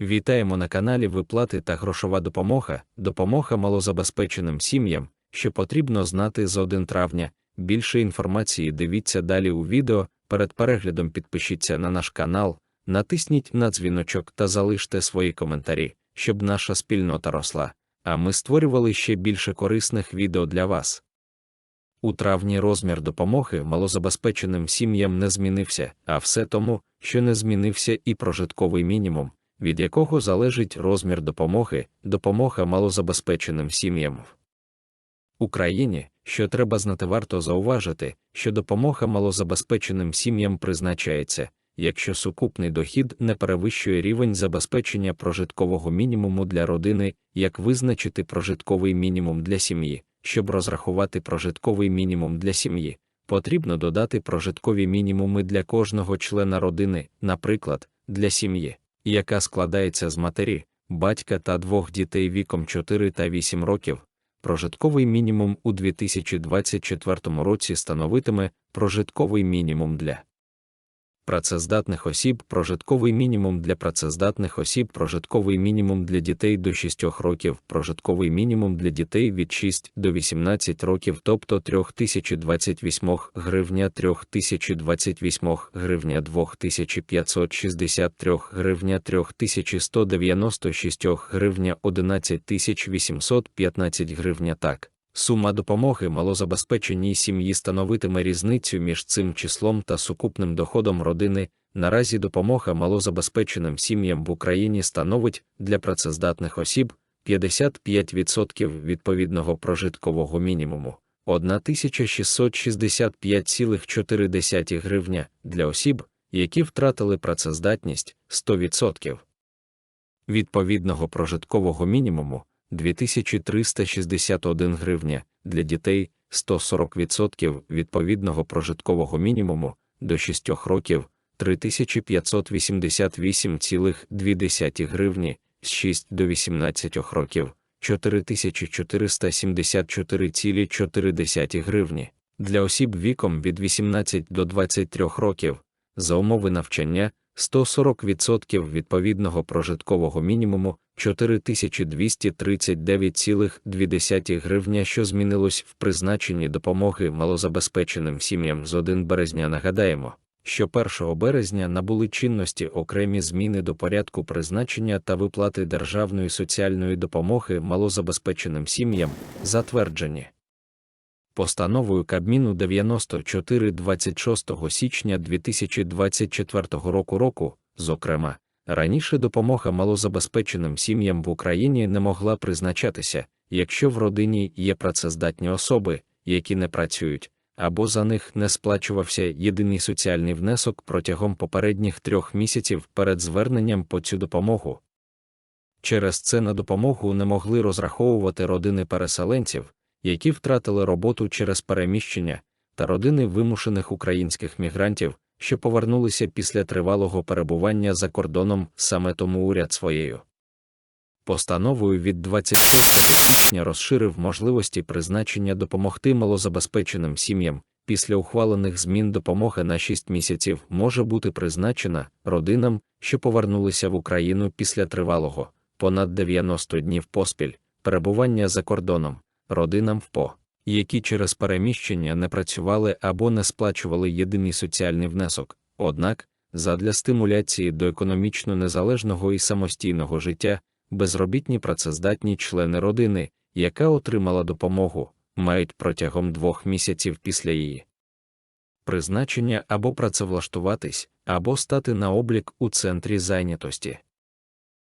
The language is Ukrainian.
Вітаємо на каналі Виплати та грошова допомога, допомога малозабезпеченим сім'ям, що потрібно знати з 1 травня. Більше інформації дивіться далі у відео. Перед переглядом підпишіться на наш канал, натисніть на дзвіночок та залиште свої коментарі, щоб наша спільнота росла, а ми створювали ще більше корисних відео для вас. У травні розмір допомоги малозабезпеченим сім'ям не змінився, а все тому, що не змінився і прожитковий мінімум, від якого залежить розмір допомоги, допомога малозабезпеченим сім'ям. Україні, що треба знати, варто зауважити, що допомога малозабезпеченим сім'ям призначається, якщо сукупний дохід не перевищує рівень забезпечення прожиткового мінімуму для родини, як визначити прожитковий мінімум для сім'ї. Щоб розрахувати прожитковий мінімум для сім'ї, потрібно додати прожиткові мінімуми для кожного члена родини, наприклад, для сім'ї, яка складається з матері, батька та двох дітей віком 4 та 8 років. Прожитковий мінімум у 2024 році становитиме прожитковий мінімум для працездатних осіб, прожитковий мінімум для працездатних осіб, прожитковий мінімум для дітей до 6 років, прожитковий мінімум для дітей від 6 до 18 років, тобто 3028 гривня, 3028 гривня, 2563 гривня, 3196 гривня, 11815 гривня так. Сума допомоги малозабезпеченій сім'ї становитиме різницю між цим числом та сукупним доходом родини. Наразі допомога малозабезпеченим сім'ям в Україні становить для працездатних осіб 55% відповідного прожиткового мінімуму, 1665,4 гривня для осіб, які втратили працездатність 100%. Відповідного прожиткового мінімуму 2361 гривня, для дітей 140% відповідного прожиткового мінімуму до 6 років 3588,2 гривні, з 6 до 18 років 4474,4 гривні, для осіб віком від 18 до 23 років, за умови навчання 140% відповідного прожиткового мінімуму 4239,2 гривня, що змінилось в призначенні допомоги малозабезпеченим сім'ям з 1 березня. Нагадаємо, що 1 березня набули чинності окремі зміни до порядку призначення та виплати державної соціальної допомоги малозабезпеченим сім'ям, затверджені. Постановою Кабміну 94 26 січня 2024 року року, зокрема, раніше допомога малозабезпеченим сім'ям в Україні не могла призначатися, якщо в родині є працездатні особи, які не працюють, або за них не сплачувався єдиний соціальний внесок протягом попередніх трьох місяців перед зверненням по цю допомогу. Через це на допомогу не могли розраховувати родини переселенців які втратили роботу через переміщення, та родини вимушених українських мігрантів, що повернулися після тривалого перебування за кордоном, саме тому уряд своєю. Постановою від 26 січня розширив можливості призначення допомогти малозабезпеченим сім'ям. Після ухвалених змін допомога на 6 місяців може бути призначена родинам, що повернулися в Україну після тривалого, понад 90 днів поспіль, перебування за кордоном, родинам в ПО, які через переміщення не працювали або не сплачували єдиний соціальний внесок, однак, задля стимуляції до економічно незалежного і самостійного життя, безробітні працездатні члени родини, яка отримала допомогу, мають протягом двох місяців після її призначення або працевлаштуватись, або стати на облік у центрі зайнятості.